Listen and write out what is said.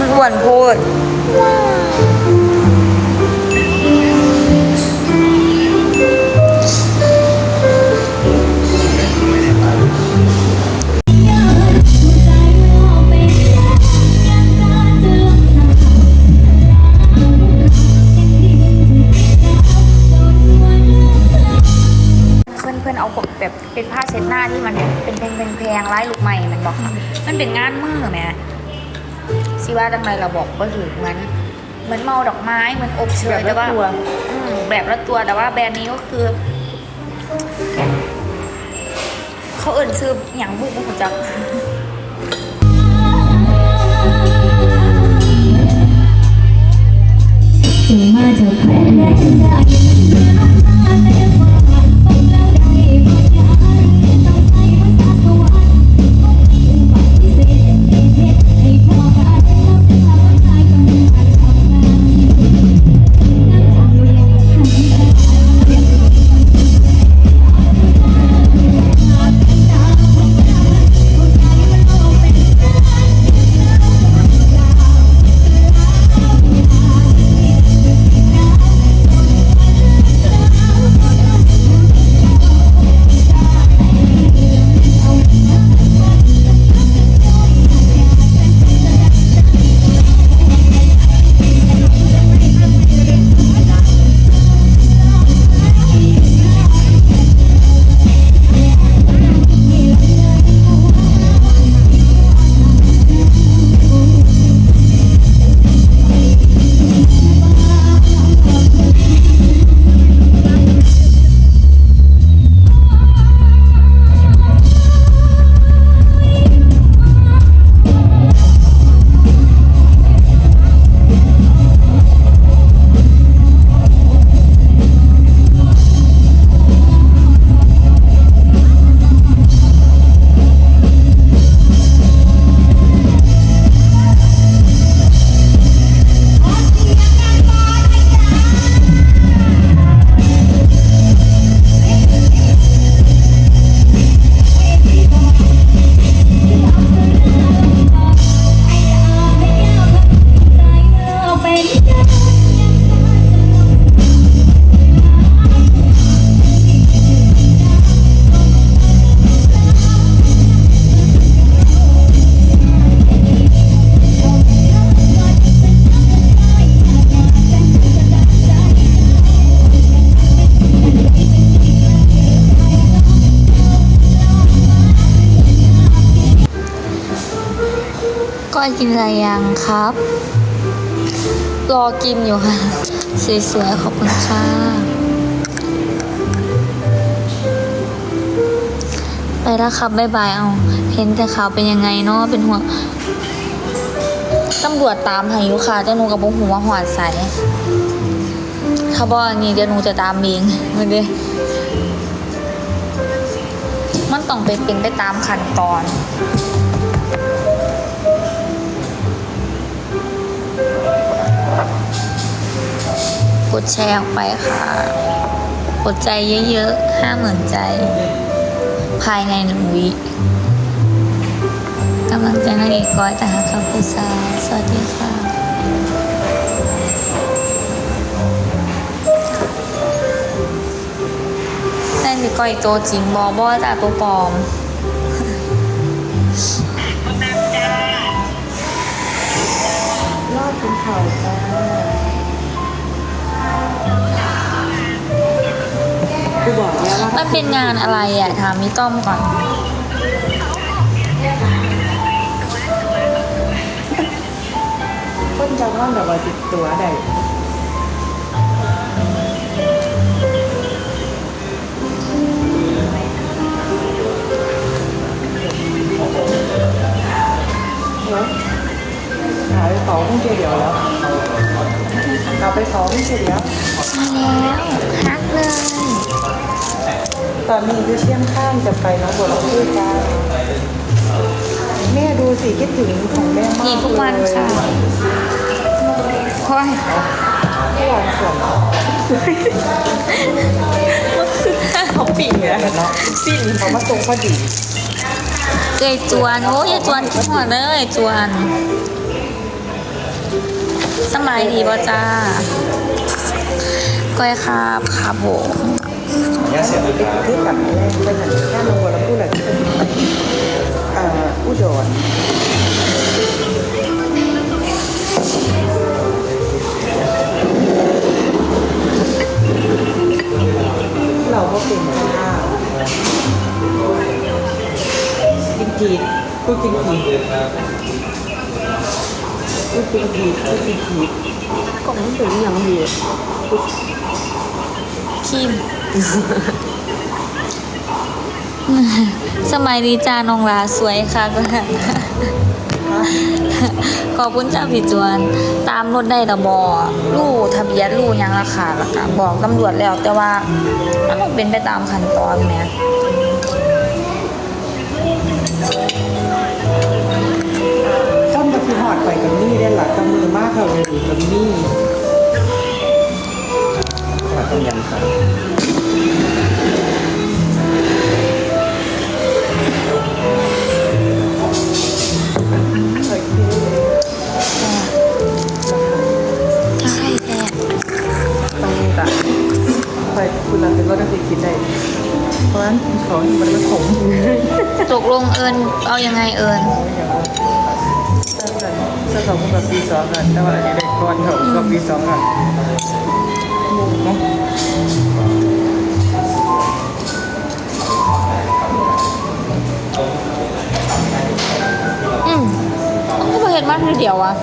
มันอ้วนโพดเพื่อนเพื่อนเอาพวกแบบเป็นผ้าเช็ดหน้าที่มันเป็นแพงๆแพงไร้ลูกใหม่มันบอกค่ะมันเป็นงานมือแหม่ สิว่าจังไรเราบอกว่าถือเหมือนเหมือนเมาดอกไม้เหมือนอบเชยแต่ว่าอืมแบบละตัวแต่ว่าแบรนด์นี้ก็คือ เขาเอิ่นซื้ออย่างบุกบุกจักถึงมาจะแพ้ได้ อยกินอะไรยังครับ รอกินอยู่ค่ะ สวยๆ ขอบคุณค่ะไปแล้วครับบ๊ายบายเอา เห็นแต่ข่าวเป็นยังไงเนาะเป็นห่วงตำรวจตามหายุค่ะเจ้าหนูกับบุหัวหวาดใสถ้าบอกอันนี้เดี๋ยวหนูจะตามเองมันเด้มันต้องไปเป็นไปตามขั้นตอน กดแชร์ออกไปค่ะ กดใจเยอะๆห้าหมื่นใจ ภายในหนึ่งวิกำลังใจนักเอกก้อยแต่หาคำพูดซาสวัสดีค่ะนั่นคือก้อยตัวจริงบอบอจาตัวปลอมรอดกินเข่าจ้า กูบอกแล้วว่ามันเป็นงานอะไรอะถามมิต้อมก่อน คนจะว่างแบบว่าจิตตัวได้เนาะหาไปสองเดียวแล้ว เอาไปสองเดียวแล้วมาแล้วฮักเลยตอนนี้อยู่เชียงข้างจะไปน้องบัวลำพูจ้าแม่ดูสิคิดถึงของแม่มากหนีทุกวันเลยค่ะโอ้ยทุกวันส่วนเขาปิ่งเนี่ยเนาะสิ้นเขามาส่งพอดีเกยจวนโอ้ยยายจวนคิดหัวเลยจวน สมัยดีบ่จ้าก้อยครับครับผมขออนุญาเสียบนะครับที่กลับมาแรกไปไหนแค่ลงบัวลำพูแหละที่เป็นอ่ออุดรเราก็เป็นข้าวกินกีดกูกินกีด กูกินกีดกูกินกีดกล่องมันเป็นอย่างดีคิมสมัยนี้จานองลาสวยค่ะก็ขอบคุณจ้าพี่จวน ตามรถได้ระบอลู่ทะเบียนลู่ยังราคาล้วก็บอกตำรวจแล้วแต่ว่ามันเป็นไปตามขั้นตอนแหม ไปคุณเราเป็นรถกะทิคิดได้เพราะฉะนั้นของมันมันขมตกลงเอิญเอายังไงเอิญเสื้อกันเสื้อของคุณแบบปีสองกันแต่ว่าอันนี้ได้ก้อนเขาก็ปีสองกันมุมเนาะอืมต้องก็เห็นมาทีเดียวอะ